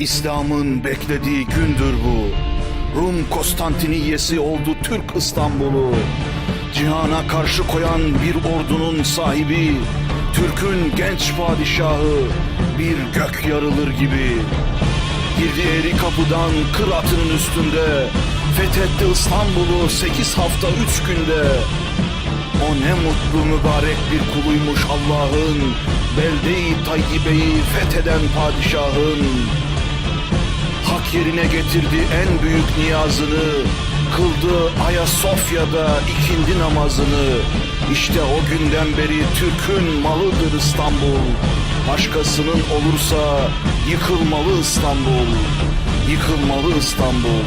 İslam'ın beklediği gündür bu. Rum Konstantiniyesi oldu Türk İstanbul'u. Cihana karşı koyan bir ordunun sahibi, Türk'ün genç padişahı, bir gök yarılır gibi. Girdi eri kapıdan kır atının üstünde, fethetti İstanbul'u sekiz hafta üç günde. O ne mutlu mübarek bir kuluymuş Allah'ın, belde-i tayyibeyi fetheden padişahın. Yerine getirdi en büyük niyazını, kıldı Ayasofya'da ikindi namazını. İşte o günden beri Türk'ün malıdır İstanbul. Başkasının olursa yıkılmalı İstanbul, yıkılmalı İstanbul.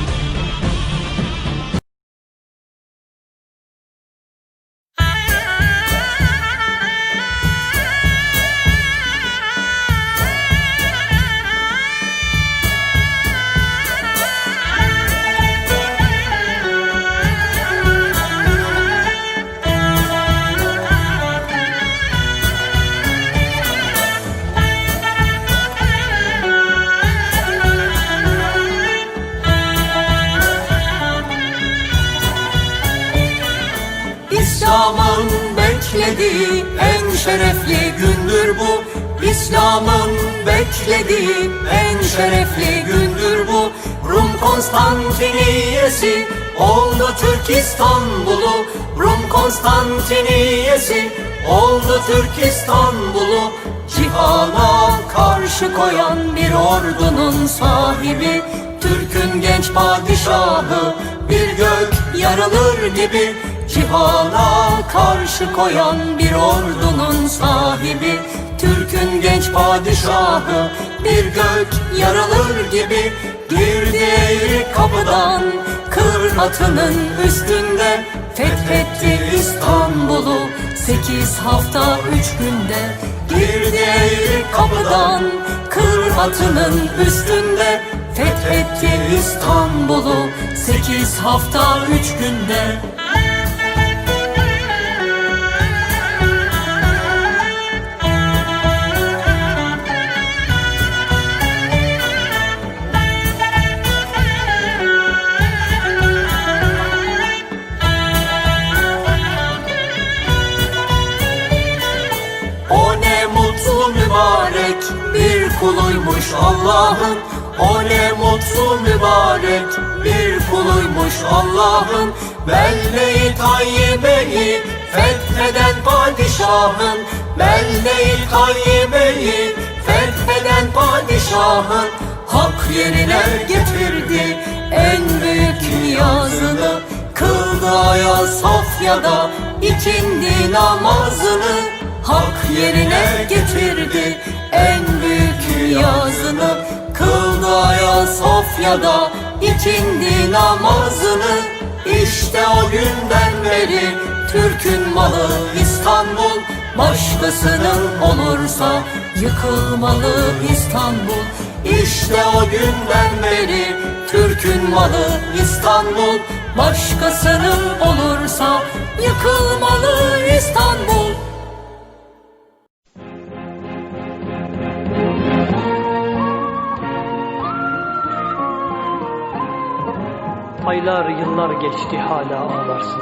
Beklediği en şerefli gündür bu. İslam'ın beklediği en şerefli gündür bu. Rum Konstantiniyesi oldu Türk İstanbul'u. Rum Konstantiniyesi oldu Türk İstanbul'u. Cihana karşı koyan bir ordunun sahibi. Türk'ün genç padişahı bir gök yarılır gibi Cihana karşı koyan bir ordunun sahibi Türk'ün genç padişahı bir gök yarılır gibi Girdi kapıdan kır atının üstünde Fethetti İstanbul'u. Sekiz hafta üç günde Girdi kapıdan kır atının üstünde Fethetti İstanbul'u. Sekiz hafta üç günde bir kuluymuş Allah'ın. O ne mutlu mübarek bir kuluymuş Allah'ın. Belle-i Tayyibe'yi fetheden padişahın. Belle-i Tayyibe'yi fetheden padişahın Hak yerine getirdi. En büyük niyazını Kıldı Ayasofya'da ikindi namazını Hak yerine getirdi. En büyük niyazını Kıldı Ayasofya'da ikindi namazını İşte o günden beri. Türk'ün malı İstanbul Başkasının olursa yıkılmalı İstanbul. İşte o günden beri Türk'ün malı İstanbul Başkasının olursa yıkılmalı İstanbul Aylar yıllar geçti hala ağlarsın.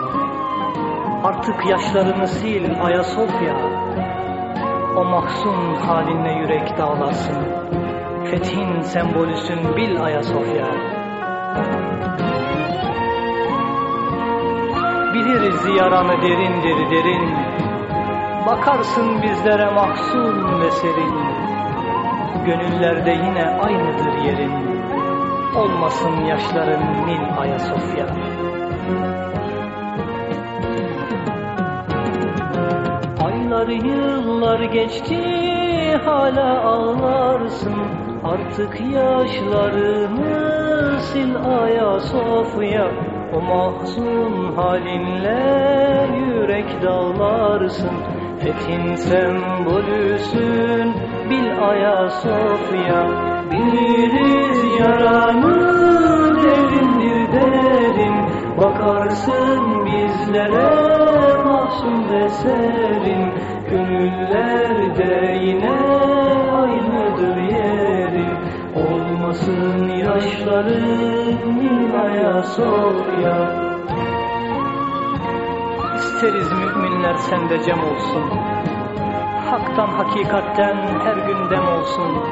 Artık yaşlarını sil Ayasofya. O mahzun halinle yürek dağlarsın. Fethin sembolüsün bil Ayasofya. Biliriz yaranı derindir derin. Bakarsın bizlere mahzun ve serin. Gönüllerde yine aynıdır yerin Olmasın yaşların Nil Ayasofya. Aylar yıllar geçti hala ağlarsın. Artık yaşlarını sil Ayasofya. O mahzun halinle yürek dağlarsın. Fethin sembolüsün bil Ayasofya Biliriz yaranı derindir derin Bakarsın bizlere mahzun ve serin. Gönüllerde yine aynıdır yerin Olmasın yaşlarım Ayasofya İsteriz müminler sende cem olsun. Haktan hakikatten her gün dem olsun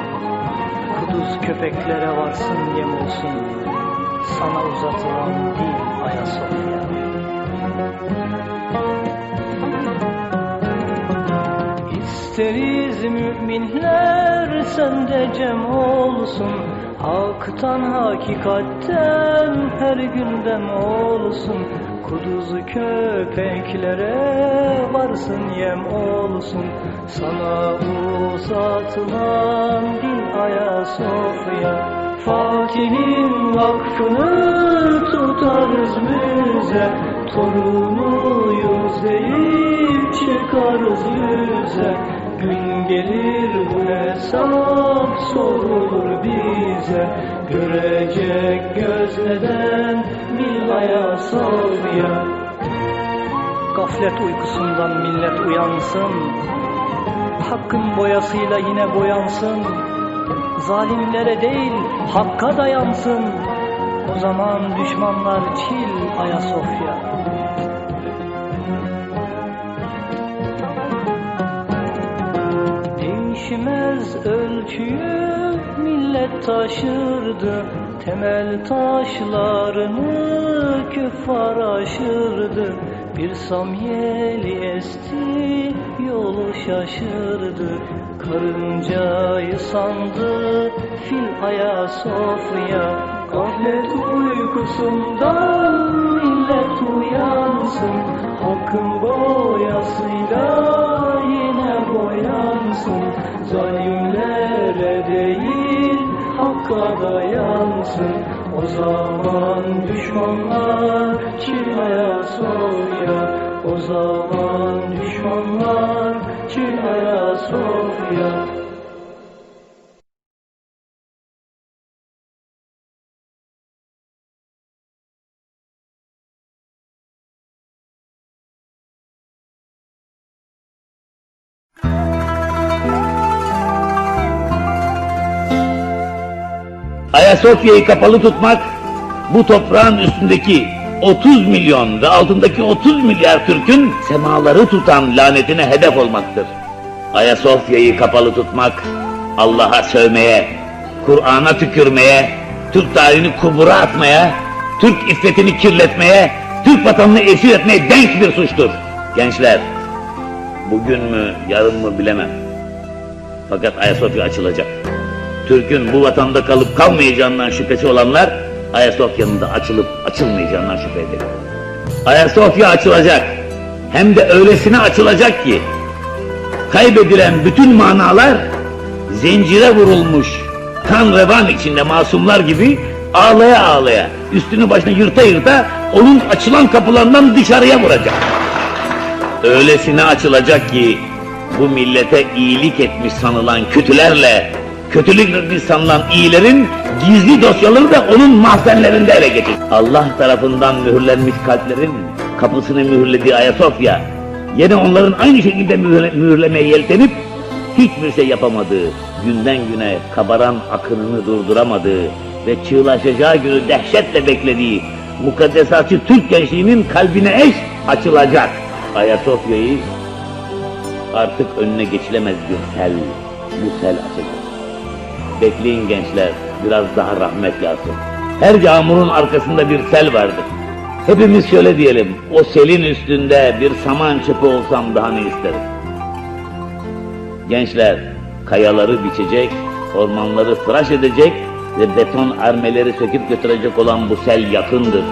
Kuduz köpeklere varsın yem olsun. Sana uzatılan dil Ayasofya İsteriz müminler sende cem olsun. Haktan hakikatten her gündem olsun. Kuduzu köpeklere varsın yem olsun. Sana uzatılan dil Ayasofya. Fatih'in vakfını tutarız müze. Torunuyuz deyip çıkarız yüze Gün gelir bu hesap sorulur bize. Görecek göz neden bil Ayasofya Gaflet uykusundan millet uyansın. Hakkın boyasıyla yine boyansın. Zalimlere değil hakka dayansın. O zaman düşmanlar çil Ayasofya Değişmez ölçüyü millet taşırdı. Temel taşlarını küffar aşırdı. Bir samyeli esti yolu şaşırdı. Karıncayı sandı fil Ayasofya Gaflet uykusundan millet uyansın. Hakkın boyasıyla hakka dayansın O zaman düşmanlar çil Ayasofya O zaman düşmanlar çil Ayasofya Ayasofya'yı kapalı tutmak bu toprağın üstündeki 30 milyon ve altındaki 30 milyar Türk'ün semaları tutan lanetine hedef olmaktır. Ayasofya'yı kapalı tutmak Allah'a sövmeye, Kur'an'a tükürmeye, Türk tarihini kubura atmaya, Türk iffetini kirletmeye, Türk vatanını esir etmeye denk bir suçtur. Gençler, bugün mü yarın mı bilemem. Fakat Ayasofya açılacak. Türk'ün bu vatanda kalıp kalmayacağından şüphesi olanlar Ayasofya'nın da açılıp açılmayacağından şüphe eder. Ayasofya açılacak. Hem de öylesine açılacak ki kaybedilen bütün manalar zincire vurulmuş kan revan içinde masumlar gibi ağlaya ağlaya üstünü başına yırta yırta onun açılan kapılarından dışarıya vuracak. Öylesine açılacak ki bu millete iyilik etmiş sanılan kötülerle kötülük etmiş sanılan iyilerin gizli dosyaları da onun mahzenlerinde ele geçecek. Allah tarafından mühürlenmiş kalplerin kapısını mühürlediği Ayasofya yine onların aynı şekilde mühürle, mühürlemeye yeltenip hiçbir şey yapamadığı, günden güne kabaran akınını durduramadığı ve çığlaşacağı günü dehşetle beklediği mukaddesatçı Türk gençliğinin kalbine eş açılacak. Ayasofya'yı artık önüne geçilemez bir sel, bu sel açacak. Bekleyin gençler, biraz daha rahmet lazım. Her yağmurun arkasında bir sel vardır. Hepimiz şöyle diyelim, o selin üstünde bir saman çöpü olsam daha ne isterim? Gençler, kayaları biçecek, ormanları tıraş edecek ve beton armeleri söküp götürecek olan bu sel yakındır.